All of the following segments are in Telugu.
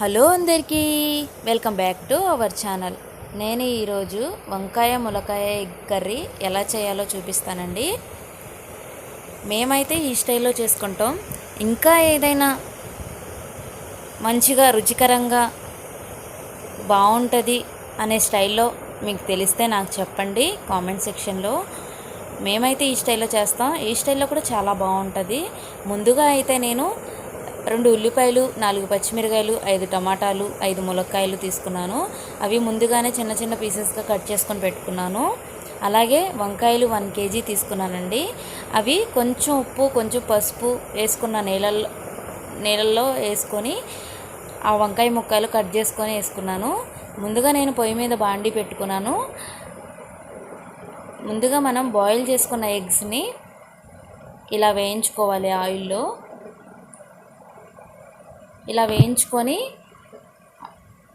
హలో అందరికీ welcome back to our channel. నేను ఈరోజు వంకాయ ములకాయ ఎగ్ కర్రీ ఎలా చేయాలో చూపిస్తానండి. మేమైతే ఈ స్టైల్లో చేసుకుంటాం. ఇంకా ఏదైనా మంచిగా రుచికరంగా బాగుంటుంది అనే స్టైల్లో మీకు తెలిస్తే నాకు చెప్పండి కామెంట్ సెక్షన్లో. మేమైతే ఈ స్టైల్లో చేస్తాం. ఈ స్టైల్లో కూడా చాలా బాగుంటుంది. ముందుగా అయితే నేను రెండు ఉల్లిపాయలు నాలుగు పచ్చిమిరకాయలు ఐదు టమాటాలు ఐదు ములక్కాయలు తీసుకున్నాను. అవి ముందుగానే చిన్న చిన్న పీసెస్గా కట్ చేసుకొని పెట్టుకున్నాను. అలాగే వంకాయలు వన్ కేజీ తీసుకున్నానండి. అవి కొంచెం ఉప్పు కొంచెం పసుపు వేసుకున్న నీళ్ళల్లో నీళ్ళల్లో వేసుకొని ఆ వంకాయ ముక్కలు కట్ చేసుకొని వేసుకున్నాను. ముందుగా నేను పొయ్యి మీద బాండి పెట్టుకున్నాను. ముందుగా మనం బాయిల్ చేసుకున్న ఎగ్స్ని ఇలా వేయించుకోవాలి ఆయిల్లో. ఇలా వేయించుకొని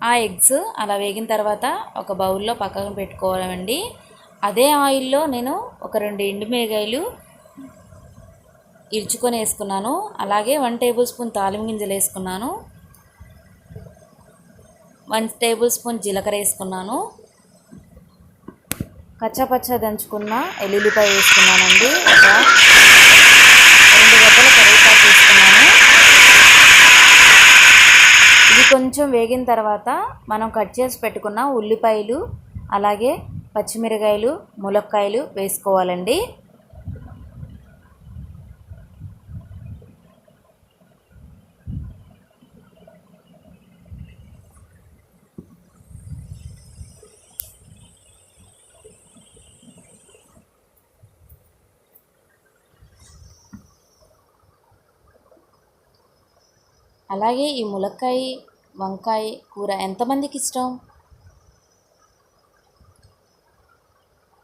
ఆ ఎగ్స్ అలా వేగిన తర్వాత ఒక బౌల్లో పక్కన పెట్టుకోవాలండి. అదే ఆయిల్లో నేను ఒక రెండు ఎండుమిరగాయలు ఇరుచుకొని వేసుకున్నాను. అలాగే వన్ టేబుల్ స్పూన్ తాలిం గింజలు వేసుకున్నాను. వన్ టేబుల్ స్పూన్ జీలకర్ర వేసుకున్నాను. కచ్చపచ్చ దంచుకున్న ఎల్లుల్లిపాయ వేసుకున్నానండి. ఒక రెండు గడ్డల కరివేపాకు వేసుకున్నాను ఇది కొంచెం వేగిన తర్వాత మనం కట్ చేసి పెట్టుకున్న ఉల్లిపాయలు అలాగే పచ్చిమిరకాయలు ములక్కాయలు వేసుకోవాలండి. అలాగే ఈ ములక్కాయ వంకాయ కూర ఎంతమందికి ఇష్టం?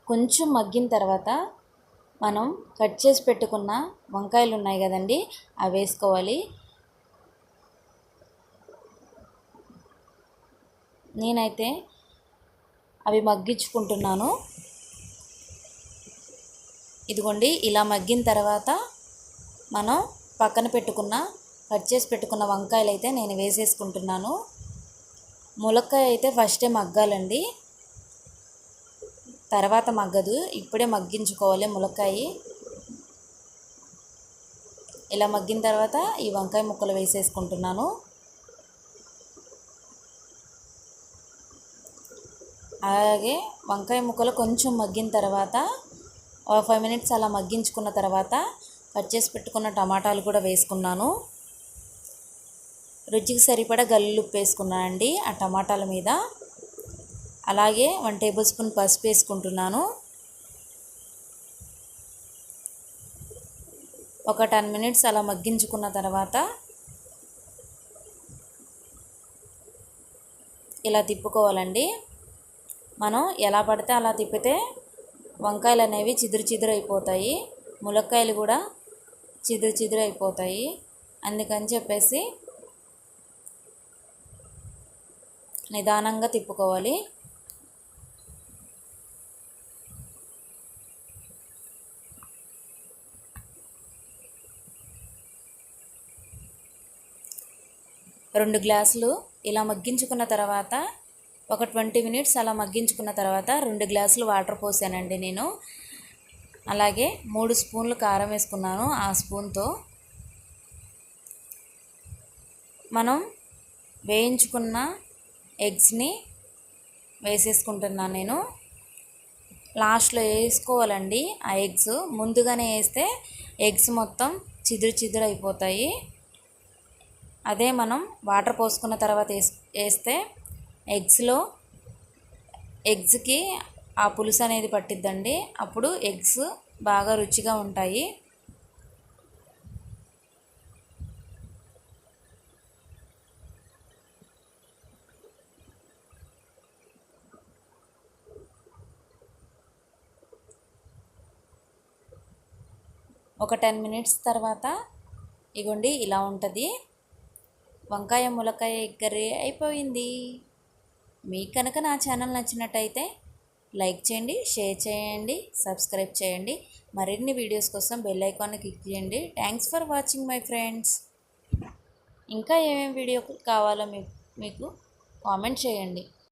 కొంచెం మగ్గిన తర్వాత మనం కట్ చేసి పెట్టుకున్న వంకాయలు ఉన్నాయి కదండి అవి వేసుకోవాలి. నేనైతే అవి మగ్గించుకుంటున్నాను. ఇదిగోండి ఇలా మగ్గిన తర్వాత మనం పక్కన పెట్టుకున్న కట్ చేసి పెట్టుకున్న వంకాయలు అయితే నేను వేసేసుకుంటున్నాను. ములక్కాయ అయితే ఫస్టే మగ్గాలండి. తర్వాత మగ్గదు. ఇప్పుడే మగ్గించుకోవాలి ములక్కాయ. ఇలా మగ్గిన తర్వాత ఈ వంకాయ ముక్కలు వేసేసుకుంటున్నాను. అలాగే వంకాయ ముక్కలు కొంచెం మగ్గిన తర్వాత ఫైవ్ మినిట్స్ అలా మగ్గించుకున్న తర్వాత కట్ చేసి పెట్టుకున్న టమాటాలు కూడా వేసుకున్నాను. రుచికి సరిపడా గల్లుప్పు వేసుకున్నానండి ఆ టమాటాల మీద. అలాగే వన్ టేబుల్ స్పూన్ పసుపు వేసుకుంటున్నాను. ఒక టెన్ మినిట్స్ అలా మగ్గించుకున్న తర్వాత ఇలా తిప్పుకోవాలండి. మనం ఎలా పడితే అలా తిప్పితే వంకాయలు అనేవి చిదురు చిదురు అయిపోతాయి. ములక్కాయలు కూడా చిదురు చిదురు అయిపోతాయి. అందుకని చెప్పేసి నిదానంగా తిప్పుకోవాలి. రెండు గ్లాసులు ఇలా మగ్గించుకున్న తర్వాత ఒక ట్వంటీ మినిట్స్ అలా మగ్గించుకున్న తర్వాత రెండు గ్లాసులు వాటర్ పోసానండి నేను. అలాగే మూడు స్పూన్లు కారం వేసుకున్నాను ఆ స్పూన్తో. మనం వేయించుకున్న ఎగ్స్ని వేసేసుకుంటున్నాను నేను. లాస్ట్లో వేసుకోవాలండి ఆ ఎగ్స్. ముందుగానే వేస్తే ఎగ్స్ మొత్తం చిదురు చిదురు అయిపోతాయి. అదే మనం వాటర్ పోసుకున్న తర్వాత వేస్తే ఎగ్స్లో ఎగ్స్కి ఆ పులుసు అనేది పట్టిద్దండి. అప్పుడు ఎగ్స్ బాగా రుచిగా ఉంటాయి. ఒక టెన్ మినిట్స్ తర్వాత ఇగోండి ఇలా ఉంటుంది. వంకాయ ములకాయ కర్రీ అయిపోయింది. మీకు కనుక నా ఛానల్ నచ్చినట్టయితే లైక్ చేయండి షేర్ చేయండి సబ్స్క్రైబ్ చేయండి. మరిన్ని వీడియోస్ కోసం బెల్ ఐకాన్ క్లిక్ చేయండి. Thanks for watching my friends. ఇంకా ఏమేమి వీడియో కావాలో మీకు మీకు కామెంట్ చేయండి.